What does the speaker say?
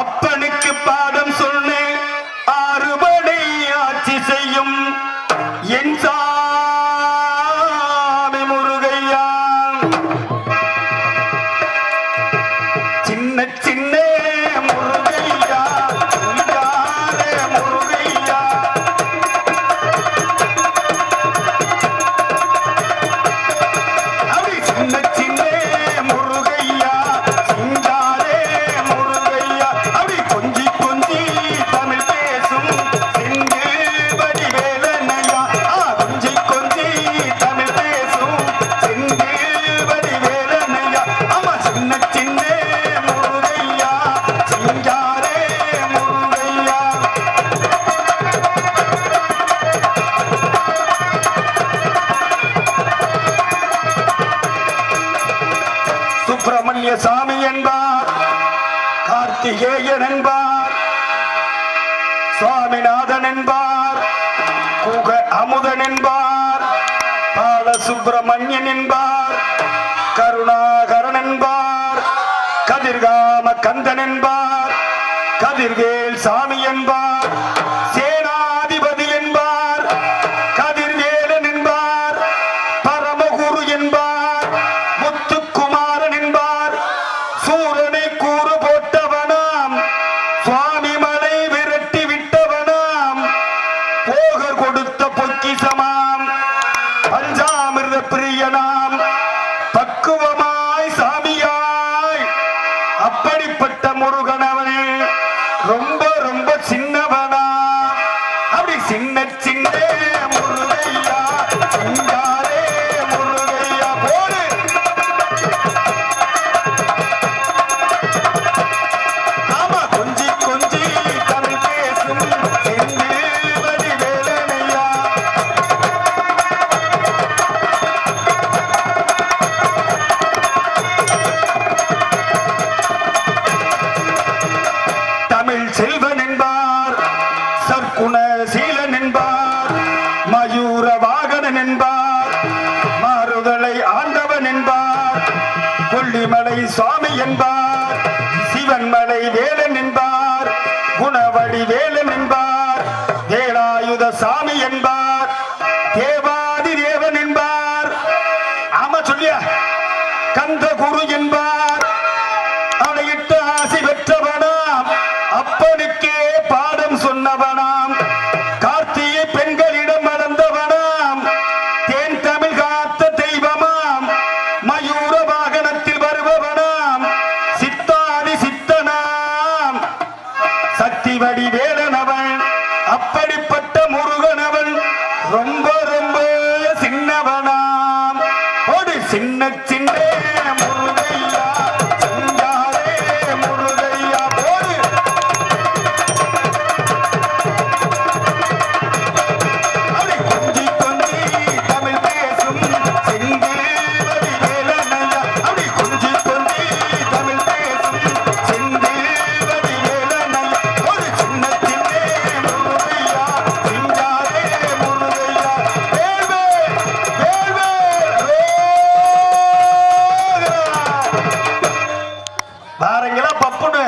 அப்பனுக்கு பாடம் சொன்னேன். ஆறுபடை ஆட்சி செய்யும் என் சாமி முருகையா. சின்ன சின்ன சாமி என்பார் கார்த்திகேயன் என்பார் சுவாமிநாதன் என்பார் குக அமுதன் என்பார் பால சுப்பிரமணியன் என்பார் கருணாகரன் என்பார் கதிர்காம கந்தன் என்பார் கதிர்வேல் சாமி என்பார் പ്രിയനാ வாகனன் என்பார் மாறுதலை ஆண்டவன் என்பார் கொல்லிமலை சுவாமி என்பார் சிவன் மலை வேலை ரொம்ப ரொம்ப சின்னவனாம். ஒரு சின்ன சின்ன பாருங்களா பப்புன்னு.